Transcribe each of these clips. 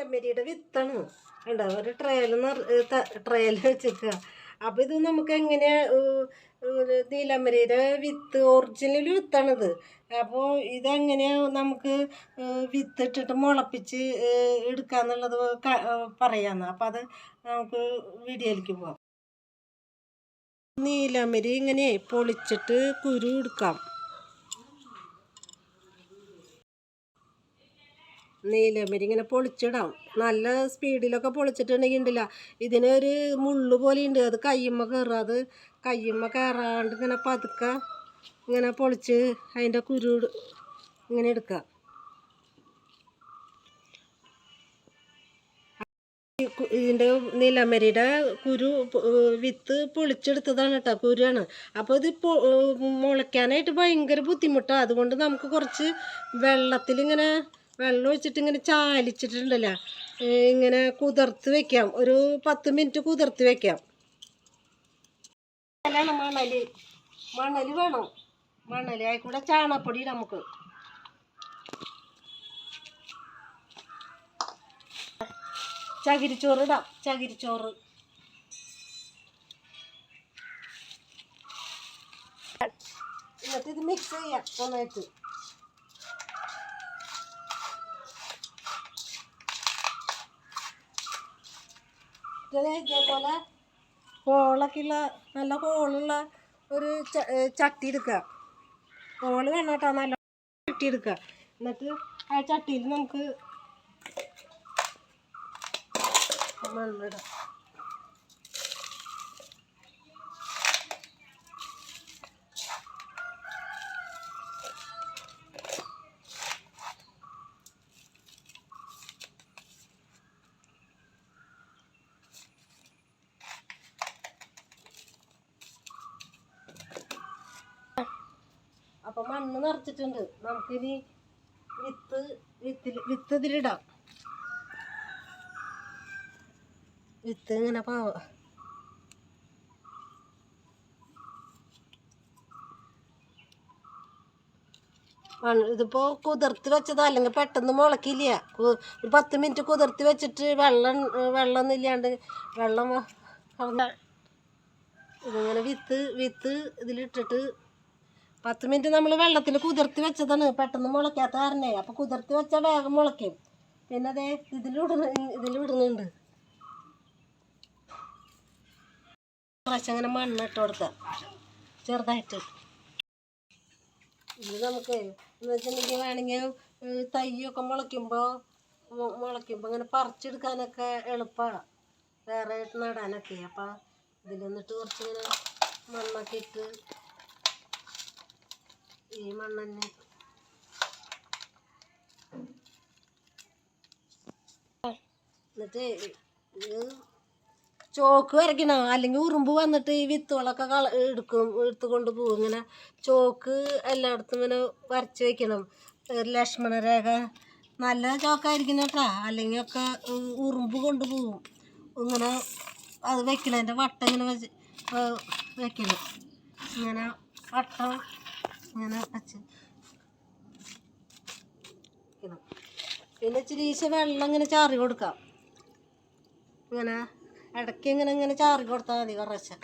നീലമ്മരിയുടെ വിത്താണ്. ഉണ്ടോ ഒരു ട്രയൽ ട്രയൽ വെച്ചേക്കുക അപ്പോൾ ഇത് നമുക്ക് എങ്ങനെ നീലമ്മരിയുടെ വിത്ത് ഒറിജിനൽ വിത്താണിത്. അപ്പോൾ ഇതെങ്ങനെ നമുക്ക് വിത്ത് ഇട്ടിട്ട് മുളപ്പിച്ച് എടുക്കാന്നുള്ളത് പറയാന്ന്. അപ്പം അത് നമുക്ക് വീഡിയോയിലേക്ക് പോവാം. നീലമരി ഇങ്ങനെ പൊളിച്ചിട്ട് കുരു എടുക്കാം. നീലമരി ഇങ്ങനെ പൊളിച്ചിടാം. നല്ല സ്പീഡിലൊക്കെ പൊളിച്ചിട്ടുണ്ടെങ്കിൽ ഉണ്ടല്ല ഇതിനൊരു മുള്ളു പോലെ ഉണ്ട് അത് കയ്യുമ്മ കയറുക അത് കയ്യുമ്മ കയറാണ്ട് ഇങ്ങനെ പതുക്കെ ഇങ്ങനെ പൊളിച്ച് അതിന്റെ കുരു ഇങ്ങനെ എടുക്കുക ഇതിന്റെ നീലമരിയുടെ കുരു വിത്ത് പൊളിച്ചെടുത്തതാണ് കേട്ടോ കുരുവാണ് അപ്പോൾ ഇത് മുളയ്ക്കാനായിട്ട് ഭയങ്കര ബുദ്ധിമുട്ടാണ് അതുകൊണ്ട് നമുക്ക് കുറച്ച് വെള്ളത്തിലിങ്ങനെ വെള്ളം ഒഴിച്ചിട്ട് ഇങ്ങനെ ചാലിച്ചിട്ടുണ്ടല്ലോ. ഇങ്ങനെ കുതിർത്ത് വെക്കാം. ഒരു പത്ത് മിനിറ്റ് കുതിർത്ത് വെക്കാം. മണൽ മണൽ. വേണം. മണൽ ആയിക്കൂടെ ചാണപ്പൊടി നമുക്ക്. ചകിരിച്ചോറ് ഇടാം. ചകിരിച്ചോറ്. എന്നിട്ട് ഇത് മിക്സ് ചെയ്യാം നന്നായിട്ട്. ഇതിന് ഇതേപോലെ ഹോളൊക്കെയുള്ള നല്ല ഹോളുള്ള ഒരു ചട്ടി എടുക്കുക. ഹോൾ വേണം കേട്ടോ നല്ല ചട്ടി എടുക്കുക. എന്നിട്ട് ആ ചട്ടിയിൽ നമുക്ക് മണ്ണിടാം മണ്ണ് നിറച്ചിട്ടുണ്ട്. നമുക്കിനി വിത്ത് വിത്തിൽ വിത്ത് ഇതിലിടാം വിത്ത് ഇങ്ങനെ പാവ മണ്ണ് ഇതിപ്പോൾ കുതിർത്ത് വെച്ചതാ. അല്ലെങ്കിൽ പെട്ടെന്ന് മുളക്കില്ല. ഒരു പത്ത് മിനിറ്റ് കുതിർത്ത് വെച്ചിട്ട് വെള്ളം വെള്ളമൊന്നും ഇല്ലാണ്ട് വെള്ളം ഇതിങ്ങനെ വിത്ത് വിത്ത് ഇതിലിട്ടിട്ട് പത്ത് മിനിറ്റ് നമ്മൾ വെള്ളത്തിൽ കുതിർത്തി വെച്ചതാണ്. പെട്ടെന്ന് മുളയ്ക്കാത്ത കാരണേ. അപ്പോൾ കുതിർത്തി വെച്ചാൽ വേഗം മുളയ്ക്കും. പിന്നെ അതേ ഇതിലിടുന്ന ഇതിലിടുന്നുണ്ട് പ്രാവശ്യം അങ്ങനെ മണ്ണിട്ട് കൊടുക്കാം ചെറുതായിട്ട്. ഇത് നമുക്ക് എന്ന് വെച്ചിട്ടുണ്ടെങ്കിൽ വേണമെങ്കിൽ തൈയൊക്കെ മുളയ്ക്കുമ്പോൾ മുളയ്ക്കുമ്പോൾ ഇങ്ങനെ പറിച്ചെടുക്കാനൊക്കെ എളുപ്പമാണ് വേറെ നടാനൊക്കെ. അപ്പം ഇതിലൊന്നിട്ട് കുറച്ച് കുറച്ചിങ്ങനെ മണ്ണൊക്കെ ഇട്ട് ഈ മണ്ണന്നെ എന്നിട്ട് ചോക്ക് വരയ്ക്കണം. അല്ലെങ്കിൽ ഉറുമ്പ് വന്നിട്ട് ഈ വിത്തുകളൊക്കെ കള എടുക്കും എടുത്തു കൊണ്ട് പോകും. ഇങ്ങനെ ചോക്ക് എല്ലായിടത്തും ഇങ്ങനെ വരച്ച് വെക്കണം. ലക്ഷ്മണ രേഖ. നല്ല ചോക്കായിരിക്കണം കേട്ടോ. അല്ലെങ്കിൽ ഒക്കെ ഉറുമ്പ് കൊണ്ട് പോകും. ഇങ്ങനെ അത് വെക്കണതിന്റെ വട്ടം ഇങ്ങനെ വെച്ച് വെക്കണം. ഇങ്ങനെ വട്ടം ഇങ്ങനെ അച്ഛൻ. പിന്നെ ഇച്ചിരി ഈശ വെള്ളം ഇങ്ങനെ ചാറി കൊടുക്കാം. ഇങ്ങനെ ഇടയ്ക്ക് ഇങ്ങനെ ഇങ്ങനെ ചാറി കൊടുത്താൽ മതി കുറച്ച്.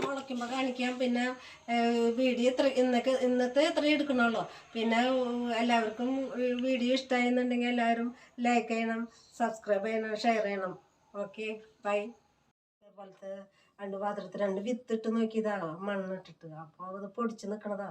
മുളയ്ക്കുമ്പോൾ കാണിക്കാം. പിന്നെ വീഡിയോ എത്ര ഇന്നൊക്കെ ഇന്നത്തെ എത്ര എടുക്കണമല്ലോ പിന്നെ എല്ലാവർക്കും വീഡിയോ ഇഷ്ടമായെന്നുണ്ടെങ്കിൽ എല്ലാവരും ലൈക്ക് ചെയ്യണം സബ്സ്ക്രൈബ് ചെയ്യണം ഷെയർ ചെയ്യണം. ഓക്കെ ബൈ അതേപോലത്തെ രണ്ട് പാത്രത്തിൽ രണ്ട് വിത്തിട്ട് നോക്കിയതാ മണ്ണിട്ടിട്ട്. അപ്പോൾ അത് പൊടിച്ച് നിൽക്കണതാ